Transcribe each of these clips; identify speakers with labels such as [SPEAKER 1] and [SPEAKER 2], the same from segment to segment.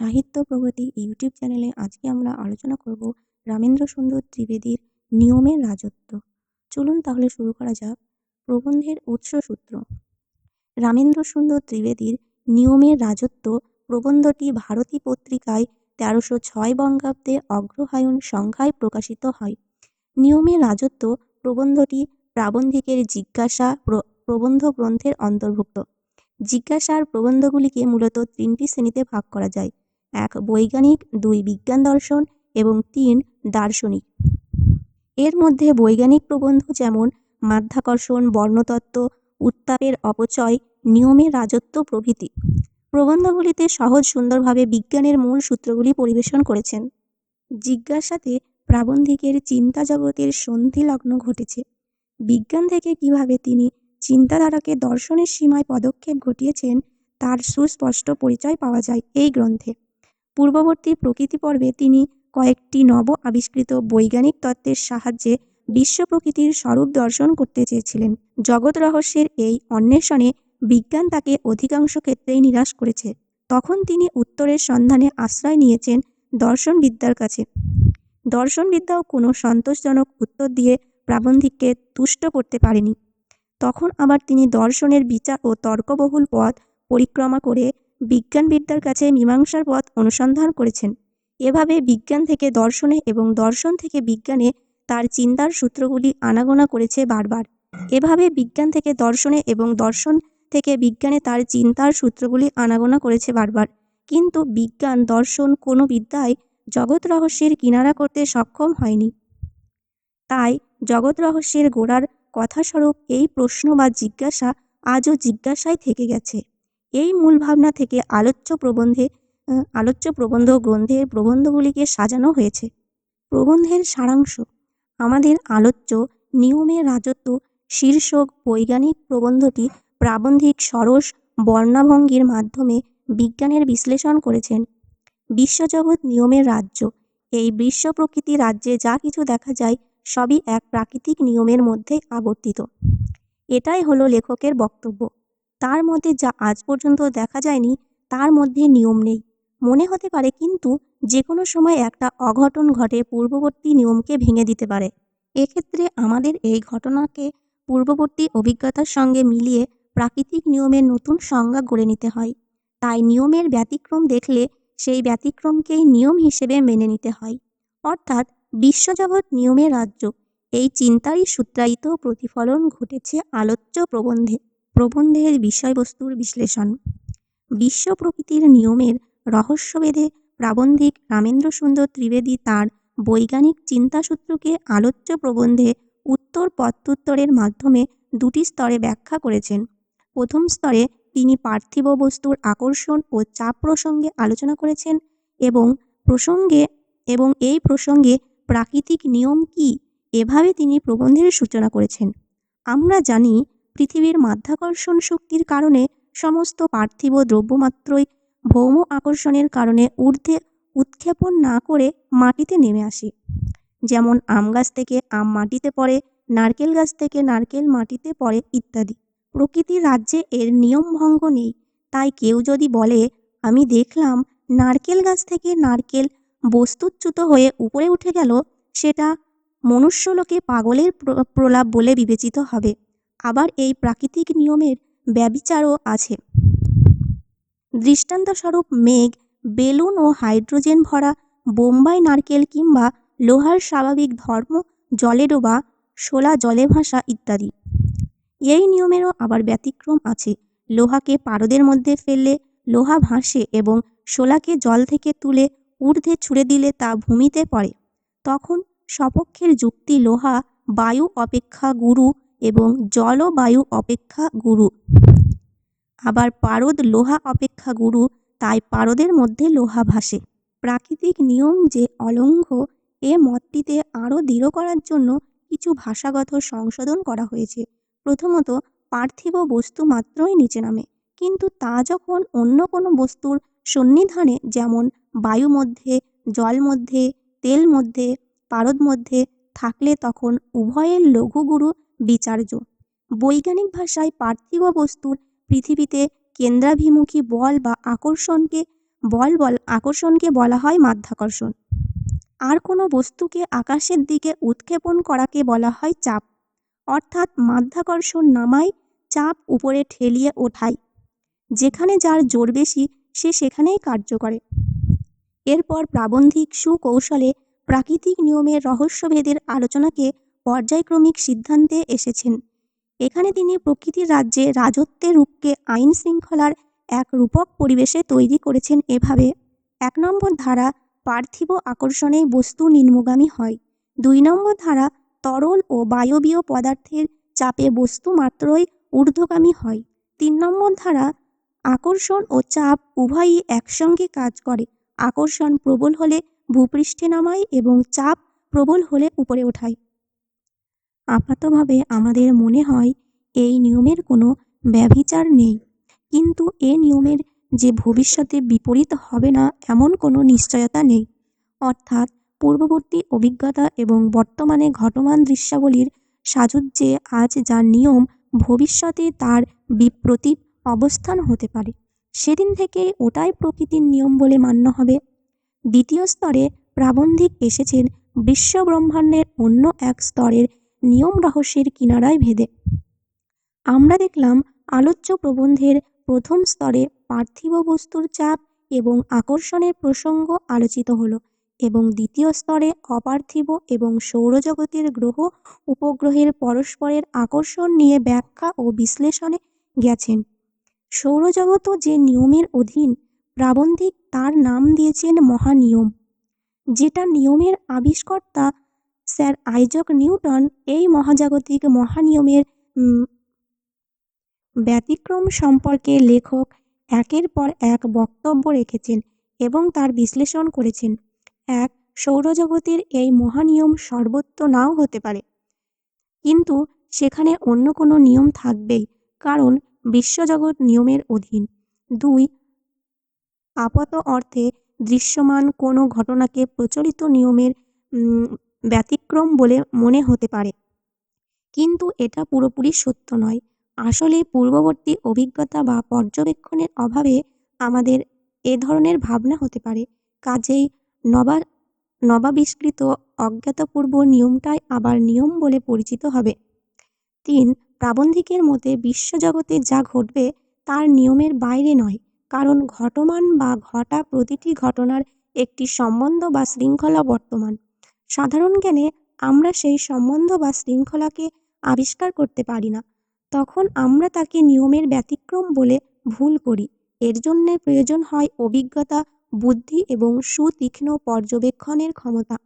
[SPEAKER 1] সাহিত্য প্রগতি ইউটিউব চ্যানেলে আজকে আমরা আলোচনা করব রামেন্দ্র সুন্দর ত্রিবেদীর নিয়মের রাজত্ব। চলুন তাহলে শুরু করা যাক। প্রবন্ধের উৎসসূত্র রামেন্দ্র সুন্দর ত্রিবেদীর নিয়মের রাজত্ব প্রবন্ধটি ভারতী পত্রিকায় তেরোশো ছয় বঙ্গাব্দে অগ্রহায়ণ সংখ্যায় প্রকাশিত হয়। নিয়মের রাজত্ব প্রবন্ধটি প্রাবন্ধিকের জিজ্ঞাসা প্র- প্রবন্ধ গ্রন্থের অন্তর্ভুক্ত। জিজ্ঞাসার প্রবন্ধগুলিকে মূলত তিনটি শ্রেণীতে ভাগ করা যায়। এক বৈজ্ঞানিক, দুই বিজ্ঞান দর্শন এবং তিন দার্শনিক। এর মধ্যে বৈজ্ঞানিক প্রবন্ধ যেমন মাধ্যাকর্ষণ, বর্ণতত্ত্ব, উত্তাপের অপচয় নিয়মের রাজত্ব প্রভৃতি। প্রবন্ধগুলিতে সহজ সুন্দরভাবে বিজ্ঞানের মূল সূত্রগুলি পরিবেশন করেছেন। জিজ্ঞাসাতে প্রাবন্ধিকের চিন্তা জগতের সন্ধিলগ্ন ঘটেছে। বিজ্ঞান থেকে কীভাবে তিনি চিন্তাধারাকে দর্শনের সীমায় পদক্ষেপ ঘটিয়েছেন তার সুস্পষ্ট পরিচয় পাওয়া যায় এই গ্রন্থে। পূর্ববর্তী প্রকৃতি পর্বে তিনি কয়েকটি নব আবিষ্কৃত বৈজ্ঞানিক তত্ত্বের সাহায্যে বিশ্ব প্রকৃতির স্বরূপ দর্শন করতে চেয়েছিলেন। জগৎ রহস্যের এই অন্বেষণে বিজ্ঞান তাকে অধিকাংশ ক্ষেত্রেই নিরাশ করেছে। তখন তিনি উত্তরের সন্ধানে আশ্রয় নিয়েছেন দর্শনবিদ্যার কাছে। দর্শনবিদ্যাও কোনো সন্তোষজনক উত্তর দিয়ে প্রাবন্ধিককে তুষ্ট করতে পারেনি। তখন আবার তিনি দর্শনের বিচার ও তর্কবহুল পথ পরিক্রমা করে বিজ্ঞানবিদ্যার কাছে মীমাংসার পথ অনুসন্ধান করেছেন। এভাবে বিজ্ঞান থেকে দর্শনে এবং দর্শন থেকে বিজ্ঞানে তার চিন্তার সূত্রগুলি আনাগোনা করেছে বারবার। এভাবে বিজ্ঞান থেকে দর্শনে এবং দর্শন থেকে বিজ্ঞানে তার চিন্তার সূত্রগুলি আনাগোনা করেছে বারবার। কিন্তু বিজ্ঞান, দর্শন কোনো বিদ্যায় জগৎ রহস্যের কিনারা করতে সক্ষম হয়নি। তাই জগৎ রহস্যের গোড়ার কথাস্বরূপ এই প্রশ্ন বা জিজ্ঞাসা আজও জিজ্ঞাসায় থেকে গেছে। এই মূল ভাবনা থেকে আলোচ্য প্রবন্ধে আলোচ্য প্রবন্ধ গ্রন্থের প্রবন্ধগুলিকে সাজানো হয়েছে। প্রবন্ধের সারাংশ, আমাদের আলোচ্য নিয়মের রাজত্ব, শীর্ষক বৈজ্ঞানিক প্রবন্ধটি প্রাবন্ধিক সরস বর্ণাভঙ্গির মাধ্যমে বিজ্ঞানের বিশ্লেষণ করেছেন। বিশ্বজগৎ নিয়মের রাজ্য, এই বিশ্ব প্রকৃতি রাজ্যে যা কিছু দেখা যায় সবই এক প্রাকৃতিক নিয়মের মধ্যে আবর্তিত। এটাই হলো লেখকের বক্তব্য। তার মধ্যে যা আজ পর্যন্ত দেখা যায়নি, তার মধ্যে নিয়ম নেই। মনে হতে পারে কিন্তু যে কোনো সময় একটা অঘটন ঘটে পূর্ববর্তী নিয়মকে ভেঙে দিতে পারে। এক্ষেত্রে আমাদের এই ঘটনাকে পূর্ববর্তী অভিজ্ঞতার সঙ্গে মিলিয়ে প্রাকৃতিক নিয়মের নতুন সংজ্ঞা গড়ে নিতে হয়। তাই নিয়মের ব্যতিক্রম দেখলে সেই ব্যতিক্রমকেই নিয়ম হিসেবে মেনে নিতে হয়। অর্থাৎ বিশ্বজগৎ নিয়মের রাজ্য, এই চিন্তারই সূত্রায়িত প্রতিফলন ঘটেছে আলোচ্য প্রবন্ধে। প্রবন্ধের বিষয়বস্তুর বিশ্লেষণ। বিশ্ব প্রকৃতির নিয়মের রহস্যভেদে প্রাবন্ধিক রামেন্দ্র সুন্দর ত্রিবেদী তার বৈজ্ঞানিক চিন্তাসূত্রকে আলোচ্য প্রবন্ধে উত্তর প্রত্যুত্তরের মাধ্যমে দুটি স্তরে ব্যাখ্যা করেছেন। প্রথম স্তরে তিনি পার্থিব বস্তুর আকর্ষণ ও চাপ প্রসঙ্গে আলোচনা করেছেন এবং প্রসঙ্গে এবং এই প্রসঙ্গে প্রাকৃতিক নিয়ম কি, এভাবে তিনি প্রবন্ধের সূচনা করেছেন। আমরা জানি পৃথিবীর মাধ্যাকর্ষণ শক্তির কারণে সমস্ত পার্থিব দ্রব্যমাত্রই ভৌম আকর্ষণের কারণে ঊর্ধ্বে উৎক্ষেপণ না করে মাটিতে নেমে আসে। যেমন আম গাছ থেকে আম মাটিতে পড়ে, নারকেল গাছ থেকে নারকেল মাটিতে পড়ে ইত্যাদি। প্রকৃতির রাজ্যে এর নিয়ম ভঙ্গ নেই। তাই কেউ যদি বলে, আমি দেখলাম নারকেল গাছ থেকে নারকেল বস্তুচ্যুত হয়ে উপরে উঠে গেল, সেটা মনুষ্যলোকে পাগলের প্র- প্রলাপ বলে বিবেচিত হবে। আবার এই প্রাকৃতিক নিয়মের ব্যবিচারও আছে। দৃষ্টান্তস্বরূপ মেঘ, বেলুন ও হাইড্রোজেন ভরা বোম্বাই নারকেল কিংবা লোহার স্বাভাবিক ধর্ম, জলে ডোবা, শোলা জলে ভাসা ইত্যাদি। এই নিয়মেরও আবার ব্যতিক্রম আছে। লোহাকে পারদের মধ্যে ফেললে লোহা ভাসে এবং শোলাকে জল থেকে তুলে ঊর্ধ্বে ছুঁড়ে দিলে তা ভূমিতে পড়ে। তখন সপক্ষের যুক্তি লোহা, বায়ু অপেক্ষা গুরু এবং জল ও বায়ু অপেক্ষা গুরু। আবার পারদ লোহা অপেক্ষা গুরু, তাই পারদের মধ্যে লোহা ভাসে। প্রাকৃতিক নিয়ম যে অলঙ্ঘ, এ মতটিতে আরও দৃঢ় করার জন্য কিছু ভাষাগত সংশোধন করা হয়েছে। প্রথমত, পার্থিব বস্তু মাত্রই নিচে নামে, কিন্তু তা যখন অন্য কোনো বস্তুর সন্নিধানে, যেমন বায়ু মধ্যে, জল মধ্যে, তেল মধ্যে, পারদ মধ্যে থাকলে তখন উভয়ের লঘুগুরু বিচার্য। বৈজ্ঞানিক ভাষায় পার্থিব বস্তুর পৃথিবীতে কেন্দ্রাভিমুখী বল বা আকর্ষণকে, বল বল আকর্ষণকে বলা হয় মাধ্যাকর্ষণ। আর কোনো বস্তুকে আকাশের দিকে উৎক্ষেপণ করাকে বলা হয় চাপ। অর্থাৎ মাধ্যাকর্ষণ নামায়, চাপ উপরে ঠেলিয়ে ওঠায়। যেখানে যার জোর বেশি, সে সেখানেই কার্য করে। এরপর প্রাবন্ধিক সুকৌশলে প্রাকৃতিক নিয়মের রহস্যভেদের আলোচনাকে পর্যায়ক্রমিক সিদ্ধান্তে এসেছেন। এখানে তিনি প্রকৃতির রাজ্যে রাজত্বের রূপকে আইন শৃঙ্খলার এক রূপক পরিবেশে তৈরি করেছেন এভাবে। এক নম্বর ধারা পার্থিব আকর্ষণেই বস্তু নিম্নগামী হয়। দুই নম্বর ধারা তরল ও বায়বীয় পদার্থের চাপে বস্তু মাত্রই ঊর্ধ্বগামী হয়। তিন নম্বর ধারা আকর্ষণ ও চাপ উভয়ই একসঙ্গে কাজ করে। আকর্ষণ প্রবল হলে ভূপৃষ্ঠে নামায় এবং চাপ প্রবল হলে উপরে ওঠায়। আপাতভাবে আমাদের মনে হয় এই নিয়মের কোনো ব্যভিচার নেই। কিন্তু এ নিয়মের যে ভবিষ্যতে বিপরীত হবে না, এমন কোনো নিশ্চয়তা নেই। অর্থাৎ পূর্ববর্তী অভিজ্ঞতা এবং বর্তমানে ঘটমান দৃশ্যাবলীর সাজুজ্যে আজ যার নিয়ম ভবিষ্যতে তার বিপ্রতীপ অবস্থান হতে পারে, সেদিন থেকে ওটাই প্রকৃতির নিয়ম বলে মান্য হবে। দ্বিতীয় স্তরে প্রাবন্ধিক এসেছেন বিশ্বব্রহ্মাণ্ডের অন্য এক স্তরের নিয়ম রহস্যের কিনারায় ভেদে। আমরা দেখলাম আলোচ্য প্রবন্ধের প্রথম স্তরে পার্থিব বস্তুর চাপ এবং আকর্ষণের প্রসঙ্গ আলোচিত হলো এবং দ্বিতীয় স্তরে অপার্থিব এবং সৌরজগতের গ্রহ উপগ্রহের পরস্পরের আকর্ষণ নিয়ে ব্যাখ্যা ও বিশ্লেষণে গেছেন। সৌরজগতও যে নিয়মের অধীন প্রাবন্ধিক তার নাম দিয়েছেন মহানিয়ম। যেটা নিয়মের আবিষ্কর্তা স্যার আইজক নিউটন এই মহাজাগতিক মহানিয়মের ব্যতিক্রম সম্পর্কে লেখক একের পর এক বক্তব্য রেখেছেন এবং তার বিশ্লেষণ করেছেন। এক, সৌরজগতের এই মহানিয়ম সর্বত্র নাও হতে পারে। কিন্তু সেখানে অন্য কোনো নিয়ম থাকবেই, কারণ বিশ্বজগৎ নিয়মের অধীন। দুই, আপাত অর্থে দৃশ্যমান কোনো ঘটনাকে প্রচলিত নিয়মের ব্যতিক্রম বলে মনে হতে পারে। কিন্তু এটা পুরোপুরি সত্য নয়। আসলে পূর্ববর্তী অভিজ্ঞতা বা পর্যবেক্ষণের অভাবে আমাদের এ ধরনের ভাবনা হতে পারে। কাজেই নবা নবাবিষ্কৃত অজ্ঞাতপূর্ব নিয়মটাই আবার নিয়ম বলে পরিচিত হবে। তিন, প্রাবন্ধিকের মতে বিশ্বজগতে যা ঘটবে তার নিয়মের বাইরে নয়, কারণ ঘটমান বা ঘটা প্রতিটি ঘটনার একটি সম্বন্ধ বা শৃঙ্খলা বর্তমান। সাধারণ জ্ঞানে আমরা সেই সম্বন্ধ বা শৃঙ্খলাকে আবিষ্কার করতে পারি না। তখন আমরা তাকে নিয়মের ব্যতিক্রম বলে ভুল করি। এর জন্যে প্রয়োজন হয় অভিজ্ঞতা, বুদ্ধি এবং সুতীক্ষ্ণ পর্যবেক্ষণের ক্ষমতা।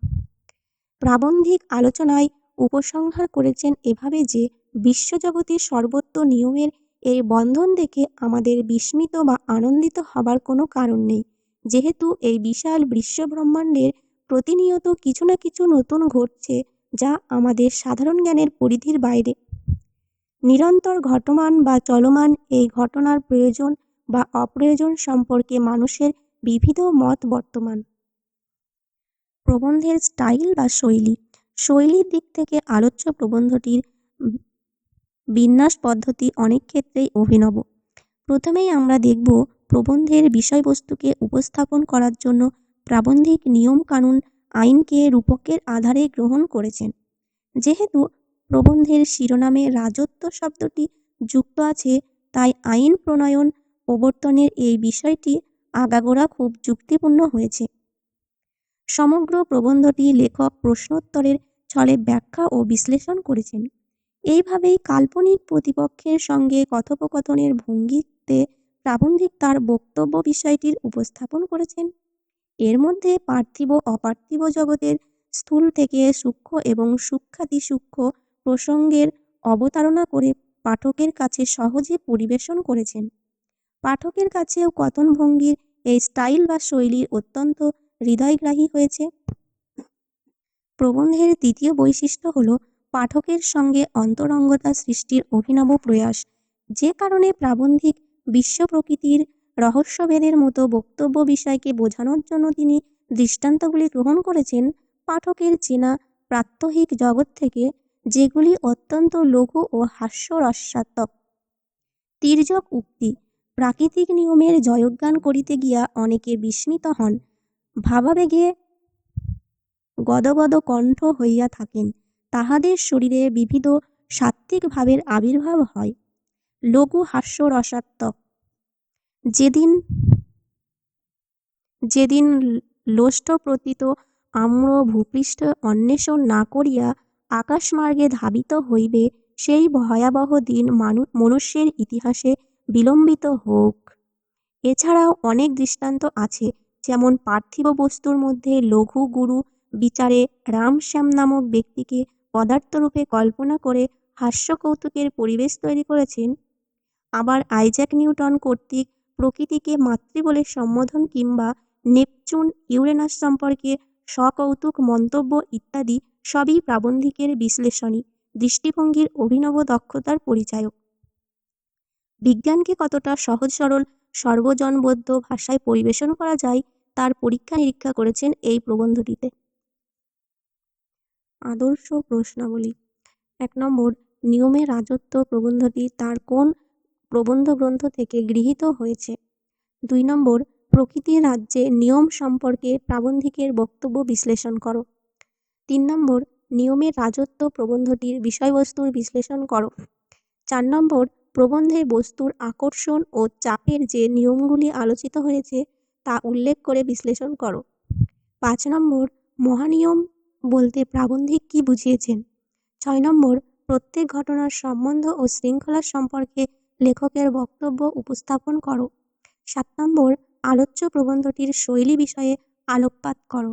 [SPEAKER 1] প্রাবন্ধিক আলোচনায় উপসংহার করেছেন এভাবে যে বিশ্বজগতের সর্বত্র নিয়মের এই বন্ধন দেখে আমাদের বিস্মিত বা আনন্দিত হবার কোনো কারণ নেই। যেহেতু এই বিশাল বিশ্বব্রহ্মাণ্ডের প্রতিনিয়ত কিছু না কিছু নতুন ঘটছে যা আমাদের সাধারণ জ্ঞানের পরিধির বাইরে। নিরন্তর ঘটমান বা চলমান এই ঘটনার প্রয়োজন বা অপ্রয়োজন সম্পর্কে মানুষের বিবিধ মত বর্তমান। প্রবন্ধের স্টাইল বা শৈলী। শৈলীর দিক থেকে আলোচ্য প্রবন্ধটির বিন্যাস পদ্ধতি অনেক ক্ষেত্রেই অভিনব। প্রথমেই আমরা দেখব প্রবন্ধের বিষয়বস্তুকে উপস্থাপন করার জন্য প্রাবন্ধিক নিয়মকানুন আইনকে রূপকের আধারে গ্রহণ করেছেন। যেহেতু প্রবন্ধের শিরোনামে রাজত্ব শব্দটি যুক্ত আছে, তাই আইন প্রণয়ন প্রবর্তনের এই বিষয়টি আগাগোড়া খুব যুক্তিপূর্ণ হয়েছে। সমগ্র প্রবন্ধটি লেখক প্রশ্নোত্তরের ছলে ব্যাখ্যা ও বিশ্লেষণ করেছেন। এইভাবেই কাল্পনিক প্রতিপক্ষের সঙ্গে কথোপকথনের ভঙ্গিতে প্রাবন্ধিক তার বক্তব্য বিষয়টির উপস্থাপন করেছেন। এর মধ্যে পার্থিব অপার্থিব জগতের স্থূল থেকে সূক্ষ্ম এবং সূক্ষ্মাতি সূক্ষ্ম প্রসঙ্গের অবতারণা করে পাঠকের কাছে সহজে পরিবেশন করেছেন। পাঠকের কাছেও কথনভঙ্গির এই স্টাইল বা শৈলী অত্যন্ত হৃদয়গ্রাহী হয়েছে। প্রবন্ধের তৃতীয় বৈশিষ্ট্য হল পাঠকের সঙ্গে অন্তরঙ্গতা সৃষ্টির অভিনব প্রয়াস। যে কারণে প্রাবন্ধিক বিশ্ব প্রকৃতির রহস্যভেদের মতো বক্তব্য বিষয়কে বোঝানোর জন্য তিনি দৃষ্টান্তগুলি গ্রহণ করেছেন পাঠকের চেনা প্রাত্যহিক জগৎ থেকে, যেগুলি অত্যন্ত লঘু ও হাস্যরসাত্মক। তির্যক উক্তি, প্রাকৃতিক নিয়মের জয়গান করিতে গিয়া অনেকে বিস্মিত হন। ভাবাবেগে গদগদ কণ্ঠ হইয়া থাকেন। তাহাদের শরীরে বিবিধ সাত্ত্বিক ভাবের আবির্ভাব হয়। লঘু হাস্যরসাত্মক। যেদিন যেদিন লোষ্ঠপ্রতীত আম্র ভূপৃষ্ঠ অন্বেষণ না করিয়া আকাশমার্গে ধাবিত হইবে, সেই ভয়াবহ দিন মানু, মনুষ্যের ইতিহাসে বিলম্বিত হোক। এছাড়াও অনেক দৃষ্টান্ত আছে, যেমন পার্থিব বস্তুর মধ্যে লঘু গুরু বিচারে রামশ্যাম নামক ব্যক্তিকে পদার্থরূপে কল্পনা করে হাস্যকৌতুকের পরিবেশ তৈরি করেছেন। আবার আইজ্যাক নিউটন কর্তৃক প্রকৃতিকে মাতৃ বলে সম্বোধন কিংবা নেপচুন ইউরেনাস সম্পর্কে সকৌতুক মন্তব্য ইত্যাদি সবই প্রাবন্ধিকের বিশ্লেষণী দৃষ্টিভঙ্গির অভিনব দক্ষতার পরিচায়ক। বিজ্ঞানকে কতটা সহজ সরল, সর্বজনবদ্ধ ভাষায় পরিবেশন করা যায়, তার পরীক্ষা নিরীক্ষা করেছেন এই প্রবন্ধটিতে। আদর্শ প্রশ্নাবলী। এক নম্বর নিয়মের রাজত্ব প্রবন্ধটি তার কোন প্রবন্ধ গ্রন্থ থেকে গৃহীত হয়েছে। দুই নম্বর প্রকৃতির রাজ্যে নিয়ম সম্পর্কে প্রাবন্ধিকের বক্তব্য বিশ্লেষণ করো। তিন নম্বর, নিয়মের রাজত্ব প্রবন্ধটির বিষয়বস্তুর বিশ্লেষণ করো। চার নম্বর, প্রবন্ধে বস্তুর আকর্ষণ ও চাপের যে নিয়মগুলি আলোচিত হয়েছে তা উল্লেখ করে বিশ্লেষণ করো। পাঁচ নম্বর, মহানিয়ম বলতে প্রাবন্ধিক কী বুঝিয়েছেন? ছয় নম্বর, প্রত্যেক ঘটনার সম্বন্ধ ও শৃঙ্খলা সম্পর্কে লেখকের বক্তব্য উপস্থাপন করো। সাত নম্বর আলোচ্য প্রবন্ধটির শৈলী বিষয়ে আলোকপাত করো।